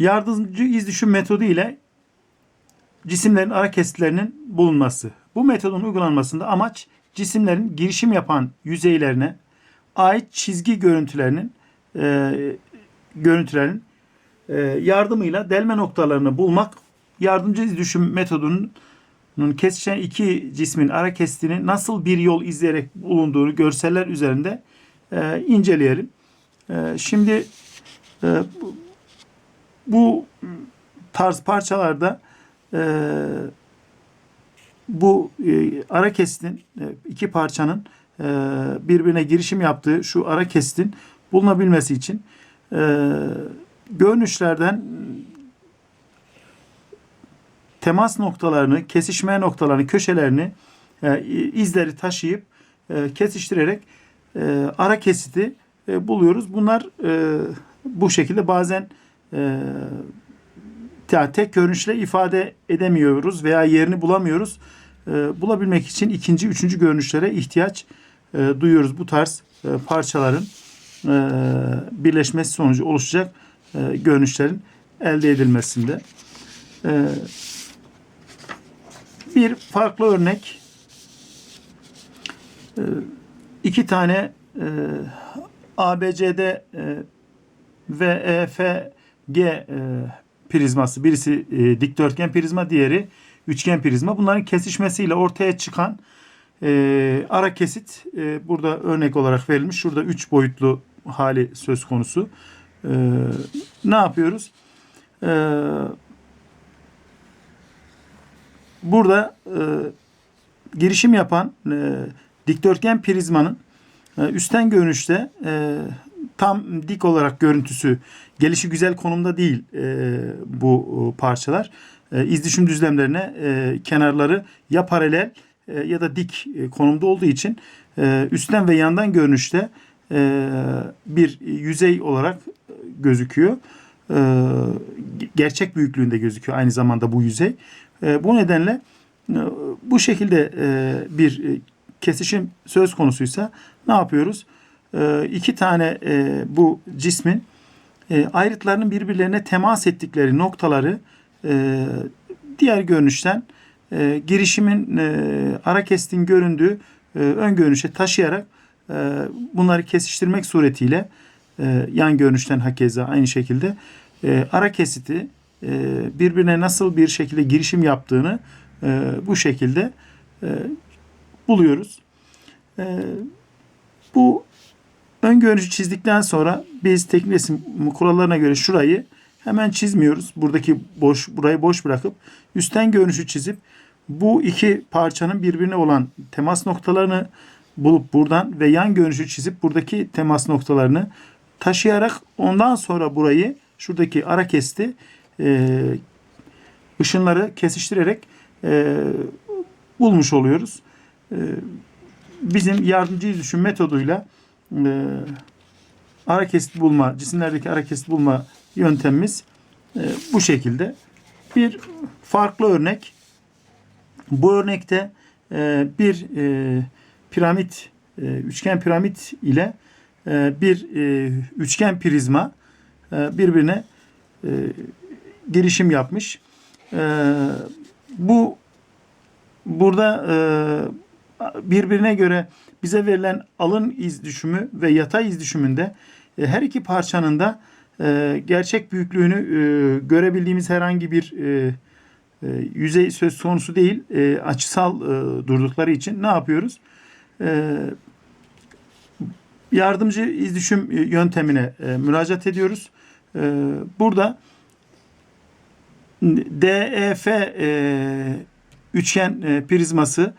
Yardımcı iz düşüm metodu ile cisimlerin ara kesitlerinin bulunması. Bu metodun uygulanmasında amaç cisimlerin girişim yapan yüzeylerine ait çizgi görüntülerinin e, görüntülerin e, yardımıyla delme noktalarını bulmak. Yardımcı iz düşüm metodunun kesişen iki cismin ara kesitini nasıl bir yol izleyerek bulunduğunu görseller üzerinde e, inceleyelim. E, şimdi e, bu- tarz parçalarda e, bu e, ara kesitin e, iki parçanın e, birbirine girişim yaptığı şu ara kesitin bulunabilmesi için e, görünüşlerden temas noktalarını, kesişme noktalarını, köşelerini, e, izleri taşıyıp e, kesiştirerek e, ara kesiti e, buluyoruz. Bunlar e, bu şekilde bazen e, tek görünüşle ifade edemiyoruz veya yerini bulamıyoruz. E, bulabilmek için ikinci, üçüncü görünüşlere ihtiyaç e, duyuyoruz. Bu tarz e, parçaların e, birleşmesi sonucu oluşacak e, görünüşlerin elde edilmesinde. E, bir farklı örnek. E, iki tane e, ABCD e, ve EFG e, prizması. Birisi e, dikdörtgen prizma, diğeri üçgen prizma. Bunların kesişmesiyle ortaya çıkan e, ara kesit e, burada örnek olarak verilmiş. Şurada üç boyutlu hali söz konusu. E, ne yapıyoruz? E, burada e, girişim yapan e, dikdörtgen prizmanın e, üstten görünüşte e, tam dik olarak görüntüsü gelişi güzel konumda değil e, bu e, parçalar. E, izdüşüm düzlemlerine e, kenarları ya paralel e, ya da dik e, konumda olduğu için e, üstten ve yandan görünüşte e, bir yüzey olarak gözüküyor. E, ge- gerçek büyüklüğünde gözüküyor aynı zamanda bu yüzey. E, bu nedenle e, bu şekilde e, bir e, kesişim söz konusuysa ne yapıyoruz? E, iki tane e, bu cismin e, ayrıtlarının birbirlerine temas ettikleri noktaları e, diğer görünüşten girişimin ara kestin göründüğü ön görünüşe taşıyarak bunları kesiştirmek suretiyle yan görünüşten hakeza aynı şekilde ara kesiti birbirine nasıl bir şekilde girişim yaptığını bu şekilde buluyoruz. Bu ön görünüşü çizdikten sonra biz teknik resim kurallarına göre şurayı hemen çizmiyoruz. Buradaki boş burayı boş bırakıp üstten görünüşü çizip bu iki parçanın birbirine olan temas noktalarını bulup buradan ve yan görünüşü çizip buradaki temas noktalarını taşıyarak ondan sonra burayı şuradaki ara kesti e, ışınları kesiştirerek e, bulmuş oluyoruz. E, bizim yardımcı düşüm metoduyla e, ara kesit bulma, cisimlerdeki ara kesit bulma yöntemimiz e, bu şekilde. Bir farklı örnek. Bu örnekte e, bir e, piramit, e, üçgen piramit ile e, bir e, üçgen prizma e, birbirine e, girişim yapmış. E, bu burada e, birbirine göre bize verilen alın iz düşümü ve yatay iz düşümünde e, her iki parçanın da e, gerçek büyüklüğünü e, görebildiğimiz herhangi bir yüzey söz konusu değil. Açısal durdukları için ne yapıyoruz? Yardımcı iz düşüm yöntemine müracaat ediyoruz. Burada DEF üçgen prizması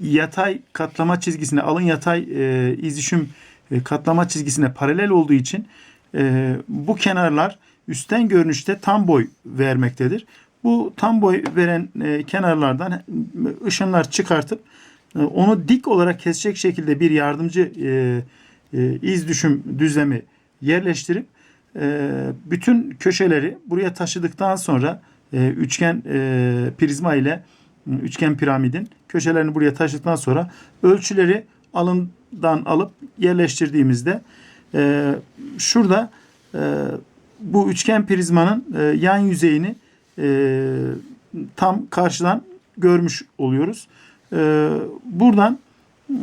yatay katlama çizgisine alın yatay e, iz düşüm e, katlama çizgisine paralel olduğu için e, bu kenarlar üstten görünüşte tam boy vermektedir. Bu tam boy veren e, kenarlardan ışınlar çıkartıp e, onu dik olarak kesecek şekilde bir yardımcı e, e, iz düşüm düzlemi yerleştirip e, bütün köşeleri buraya taşıdıktan sonra e, üçgen e, prizma ile e, üçgen piramidin köşelerini buraya taşıdıktan sonra ölçüleri alından alıp yerleştirdiğimizde e, şurada e, bu üçgen prizmanın e, yan yüzeyini e, tam karşıdan görmüş oluyoruz. E, buradan e,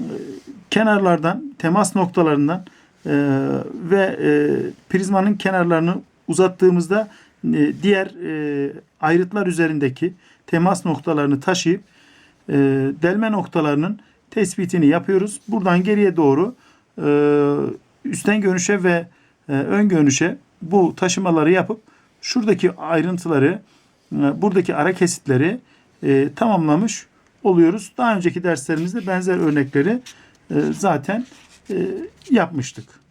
kenarlardan, temas noktalarından e, ve e, prizmanın kenarlarını uzattığımızda e, diğer e, ayrıtlar üzerindeki temas noktalarını taşıyıp e, delme noktalarının tespitini yapıyoruz. Buradan geriye doğru e, üstten görünüşe ve e, ön görünüşe bu taşımaları yapıp şuradaki ayrıntıları, e, buradaki ara kesitleri e, tamamlamış oluyoruz. Daha önceki derslerimizde benzer örnekleri e, zaten e, yapmıştık.